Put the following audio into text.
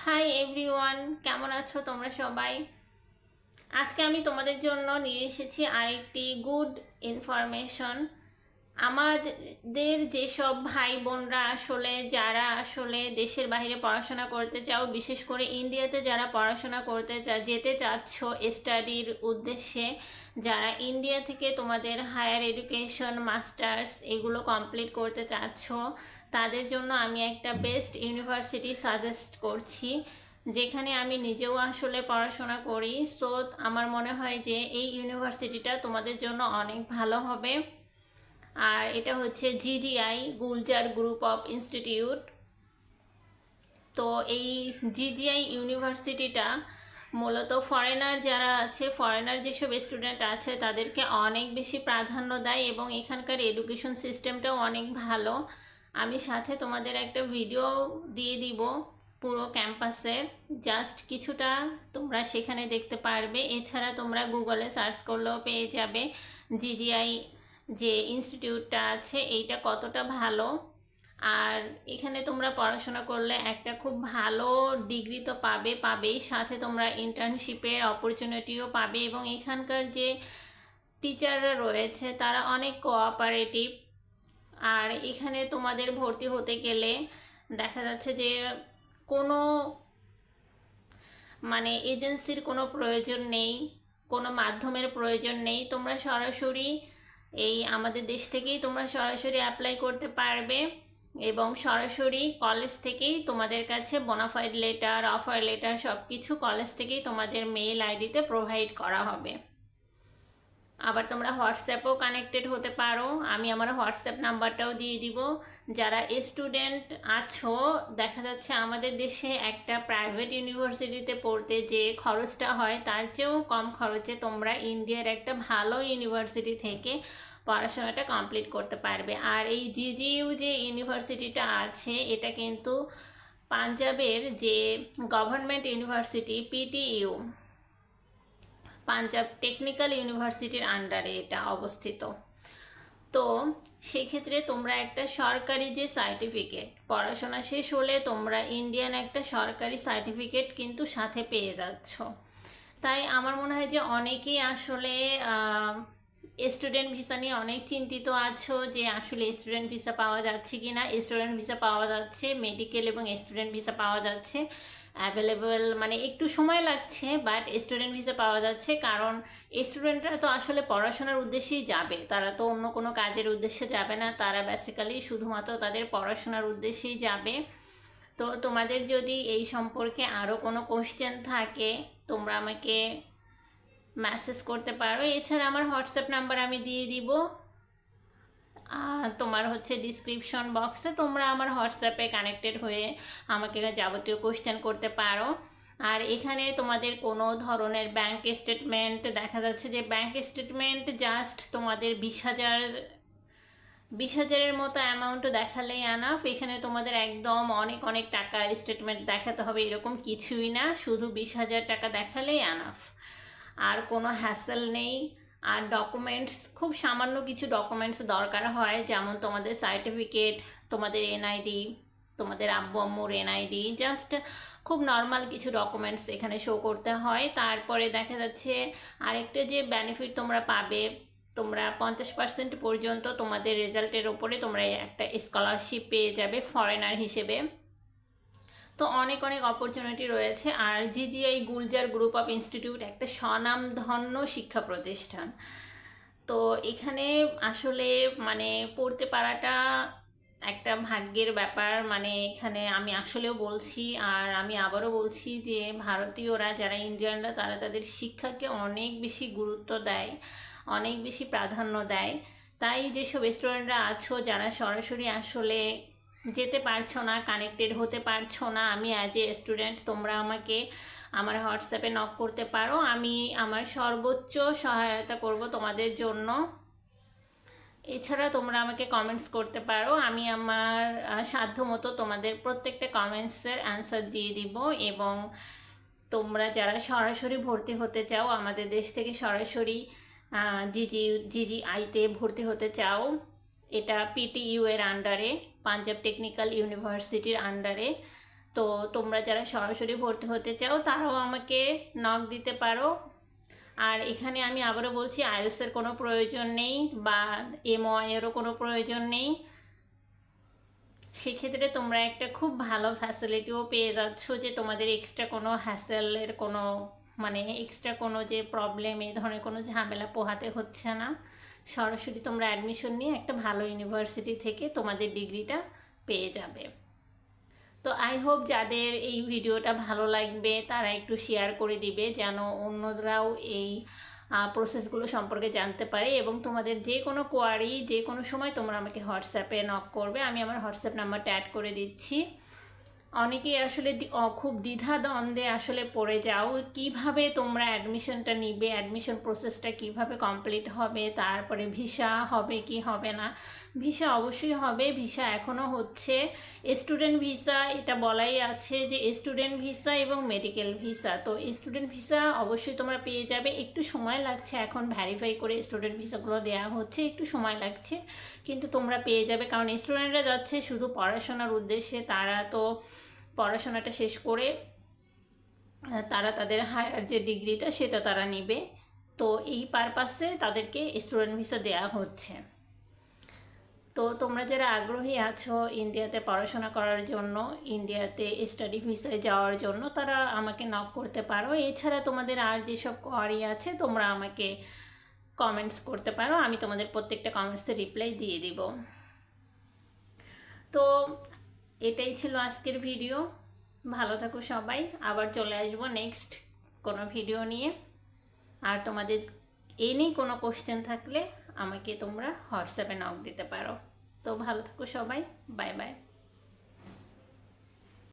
Hi everyone কেমন আছো তোমরা সবাই? আজকে আমি তোমাদের জন্য নিয়ে এসেছি আরেকটি গুড ইনফরমেশন আমাদের যেসব ভাই বোনরা আসলে, যারা আসলে দেশের বাইরে পড়াশোনা করতে চাও, বিশেষ করে ইন্ডিয়াতে যারা পড়াশোনা করতে চা, যেতে চাচ্ছ স্টাডির উদ্দেশ্যে, যারা ইন্ডিয়া থেকে তোমাদের হায়ার এডুকেশন মাস্টার্স এগুলো কমপ্লিট করতে চাচ্ছ, তাদের জন্য আমি একটা বেস্ট ইউনিভার্সিটি সাজেস্ট করছি, যেখানে আমি নিজেও আসলে পড়াশোনা করি। সো আমার মনে হয় যে এই ইউনিভার্সিটিটা তোমাদের জন্য অনেক ভালো হবে। আর এটা হচ্ছে GGI Gulzar group of institute. তো এই জিজিআই ইউনিভার্সিটিটা মূলত ফরেনার যারা আছে, ফরেনার যেসব স্টুডেন্ট আছে, তাদেরকে অনেক বেশি প্রাধান্য দেয় এবং এখানকার এডুকেশন সিস্টেমটাও অনেক ভালো। আমি সাথে তোমাদের একটা ভিডিও দিয়ে দিব পুরো ক্যাম্পাসের জাস্ট কিছুটা তোমরা সেখানে দেখতে পারবে। এছাড়া তোমরা গুগলে সার্চ করলেও পেয়ে যাবে জিজিআই যে ইনস্টিটিউটটা আছে, এইটা কতটা ভালো? আর এখানে তোমরা পড়াশোনা করলে একটা খুব ভালো ডিগ্রি তো পাবে, পাবেই। সাথে তোমরা ইন্টার্নশিপের অপরচুনিটিও পাবে এবং এখানকার যে টিচাররা রয়েছে, তারা অনেক কোঅপারেটিভ আর এখানে তোমাদের ভর্তি হতে গেলে দেখা যাচ্ছে যে কোনো মানে এজেন্সির কোনো প্রয়োজন নেই, কোনো মাধ্যমের প্রয়োজন নেই। তোমরা সরাসরি এই আমাদের দেশ থেকেই তোমরা সরাসরি অ্যাপ্লাই করতে পারবে এবং সরাসরি কলেজ থেকেই তোমাদের কাছে বোনাফাইড লেটার অফার লেটার সব কিছু কলেজ থেকেই তোমাদের মেইল আইডিতে প্রোভাইড করা হবে। আবার তোমরা হোয়াটসঅ্যাপেও কানেক্টেড হতে পারো। আমি আমার হোয়াটসঅ্যাপ নাম্বারটাও দিয়ে দিব। যারা স্টুডেন্ট আছো, দেখা যাচ্ছে আমাদের দেশে একটা প্রাইভেট ইউনিভার্সিটিতে পড়তে যে খরচটা হয়, তার চেয়েও কম খরচে তোমরা ইন্ডিয়ার একটা ভালো ইউনিভার্সিটি থেকে পড়াশোনাটা কমপ্লিট করতে পারবে। আর এই জিজিইউ যে ইউনিভার্সিটিটা আছে, এটা কিন্তু পাঞ্জাবের যে government university, PTU. Punjab technical ইউনিভার্সিটির আন্ডারে এটা অবস্থিত। তো সেক্ষেত্রে তোমরা একটা সরকারি যে সার্টিফিকেট, পড়াশোনা শেষ হলে তোমরা ইন্ডিয়ান একটা সরকারি সার্টিফিকেট কিন্তু সাথে পেয়ে যাচ্ছ। তাই আমার মনে হয় যে অনেকেই আসলে স্টুডেন্ট ভিসা নিয়ে অনেক চিন্তিত আছো যে আসলে স্টুডেন্ট ভিসা পাওয়া যাচ্ছে কি না স্টুডেন্ট ভিসা পাওয়া যাচ্ছে, মেডিকেল এবং স্টুডেন্ট ভিসা পাওয়া যাচ্ছে। অ্যাভেলেবল মানে একটু সময় লাগছে বাট স্টুডেন্ট ভিসা পাওয়া যাচ্ছে, কারণ স্টুডেন্টরা তো আসলে পড়াশোনার উদ্দেশ্যেই যাবে। তারা তো অন্য কোনো কাজের উদ্দেশ্যে যাবে না, তারা বেসিক্যালি শুধুমাত্র তাদের পড়াশোনার উদ্দেশ্যেই যাবে। তো তোমাদের যদি এই সম্পর্কে আরও কোনো কোশ্চেন থাকে, তোমরা আমাকে মেসেজ করতে পারো। এছাড়া আমার হোয়াটসঅ্যাপ নাম্বার আমি দিয়ে দিব। তোমার হচ্ছে ডিসক্রিপশন বক্সে তোমরা আমার হোয়াটসঅ্যাপে কানেক্টেড হয়ে আমাকে যাবতীয় কোশ্চেন করতে পারো। আর এখানে তোমাদের কোনো ধরনের ব্যাংক স্টেটমেন্ট দেখা যাচ্ছে যে ব্যাংক স্টেটমেন্ট জাস্ট তোমাদের বিশ হাজার, বিশ হাজারের মতো অ্যামাউন্ট দেখালেই আনাফ এখানে তোমাদের একদম অনেক অনেক টাকা স্টেটমেন্ট দেখাতে হবে, এরকম কিছুই না। শুধু বিশ হাজার টাকা দেখালেই আনাফ আর কোনো হ্যাসেল নেই। আর ডকুমেন্টস খুব সামান্য কিছু ডকুমেন্টস দরকার হয়, যেমন তোমাদের সার্টিফিকেট তোমাদের এনআইডি তোমাদের আব্বু আম্মুর এনআইডি জাস্ট খুব নর্মাল কিছু ডকুমেন্টস এখানে শো করতে হয়। তারপরে দেখা যাচ্ছে আরেকটা যে বেনিফিট তোমরা পাবে, তোমরা পঞ্চাশ পার্সেন্ট পর্যন্ত তোমাদের রেজাল্টের ওপরে তোমরা একটা স্কলারশিপ পেয়ে যাবে ফরেনার হিসেবে। তো অনেক অনেক অপরচুনিটি রয়েছে। আর GGI Gulzar group of institute একটা স্বনামধন্য শিক্ষা প্রতিষ্ঠান। তো এখানে আসলে মানে পড়তে পারাটা একটা ভাগ্যের ব্যাপার। মানে এখানে আমি আসলেও বলছি, আর আমি আবারও বলছি যে ভারতীয়রা যারা ইন্ডিয়ানরা, তারা তাদের শিক্ষাকে অনেক বেশি গুরুত্ব দেয়, অনেক বেশি প্রাধান্য দেয়। তাই যেসব স্টুডেন্টরা আছো, যারা সরাসরি আসলে যেতে পারছ না কানেক্টেড হতে পারছ না, আমি অ্যাজ এ স্টুডেন্ট তোমরা আমাকে আমার হোয়াটসঅ্যাপে নক করতে পারো, আমি আমার সর্বোচ্চ সহায়তা করব তোমাদের জন্য। এছাড়া তোমরা আমাকে কমেন্টস করতে পারো, আমি আমার সাধ্য মতো তোমাদের প্রত্যেকটা কমেন্টসের অ্যান্সার দিয়ে দিব এবং তোমরা যারা সরাসরি ভর্তি হতে চাও, আমাদের দেশ থেকে সরাসরি জিজি জিজি আইতে ভর্তি হতে চাও, এটা পিটিইউ এর আন্ডারে পাঞ্জাব টেকনিক্যাল ইউনিভার্সিটির আন্ডারে। তো তোমরা যারা সরাসরি ভর্তি হতে চাও, তারাও আমাকে নক দিতে পারো। আর এখানে আমি আবারও বলছি আইএলসের কোনো প্রয়োজন নেই বা এমওয়াইয়েরও কোনো প্রয়োজন নেই। সেক্ষেত্রে তোমরা একটা খুব ভালো ফ্যাসিলিটিও পেয়ে যাচ্ছ যে তোমাদের এক্সট্রা কোনো হ্যাসেলের কোনো মানে এক্সট্রা কোনো যে প্রবলেম এই ধরনের কোনো ঝামেলা পোহাতে হচ্ছে না। সরাসরি তোমরা অ্যাডমিশন নিয়ে একটা ভালো ইউনিভার্সিটি থেকে তোমাদের ডিগ্রিটা পেয়ে যাবে। তো আই হোপ যাদের এই ভিডিওটা ভালো লাগবে, তারা একটু শেয়ার করে দিবে যেন অন্যরাও এই প্রসেসগুলো সম্পর্কে জানতে পারে এবং তোমাদের যে কোনো কোয়ারি যে কোনো সময় তোমরা আমাকে হোয়াটসঅ্যাপে নক করবে, আমি আমার হোয়াটসঅ্যাপ নাম্বারটা অ্যাড করে দিচ্ছি। অনেকেই আসলে খুব দ্বিধা দ্বন্দ্বে আসলে পড়ে যাও। কীভাবে তোমরা অ্যাডমিশনটা নিবে? অ্যাডমিশন প্রসেসটা কীভাবে কমপ্লিট হবে? তারপরে ভিসা হবে কি হবে না? ভিসা অবশ্যই হবে। ভিসা এখনও হচ্ছে। স্টুডেন্ট ভিসা এটা বলাই আছে যে স্টুডেন্ট ভিসা এবং মেডিকেল ভিসা তো স্টুডেন্ট ভিসা অবশ্যই তোমরা পেয়ে যাবে। একটু সময় লাগছে এখন ভ্যারিফাই করে স্টুডেন্ট ভিসাগুলো দেওয়া হচ্ছে। একটু সময় লাগছে, কিন্তু তোমরা পেয়ে যাবে। কারণ স্টুডেন্টরা যাচ্ছে শুধু পড়াশোনার উদ্দেশ্যে। তারা তো পড়াশোনাটা শেষ করে তারা তাদের হায়ার যে ডিগ্রিটা সেটা তারা নেবে। তো এই পারপাসে তাদেরকে স্টুডেন্ট ভিসা দেওয়া হচ্ছে। তো তোমরা যারা আগ্রহী আছো ইন্ডিয়াতে পড়াশোনা করার জন্য, ইন্ডিয়াতে স্টাডি ভিসায় যাওয়ার জন্য, তারা আমাকে নক করতে পারো। এছাড়া তোমাদের আর যেসব কোয়ারি আছে, তোমরা আমাকে কমেন্টস করতে পারো। আমি তোমাদের প্রত্যেকটা কমেন্টসে রিপ্লাই দিয়ে দিব। তো এটাই ছিল আজকের ভিডিও। ভালো থাকো সবাই। আবার চলে আসব নেক্সট কোনো ভিডিও নিয়ে। আর তোমাদের এই নিয়ে কোনো কোশ্চেন থাকলে আমাকে তোমরা হোয়াটসঅ্যাপে নক দিতে পারো। তো ভালো থাকো সবাই। Bye bye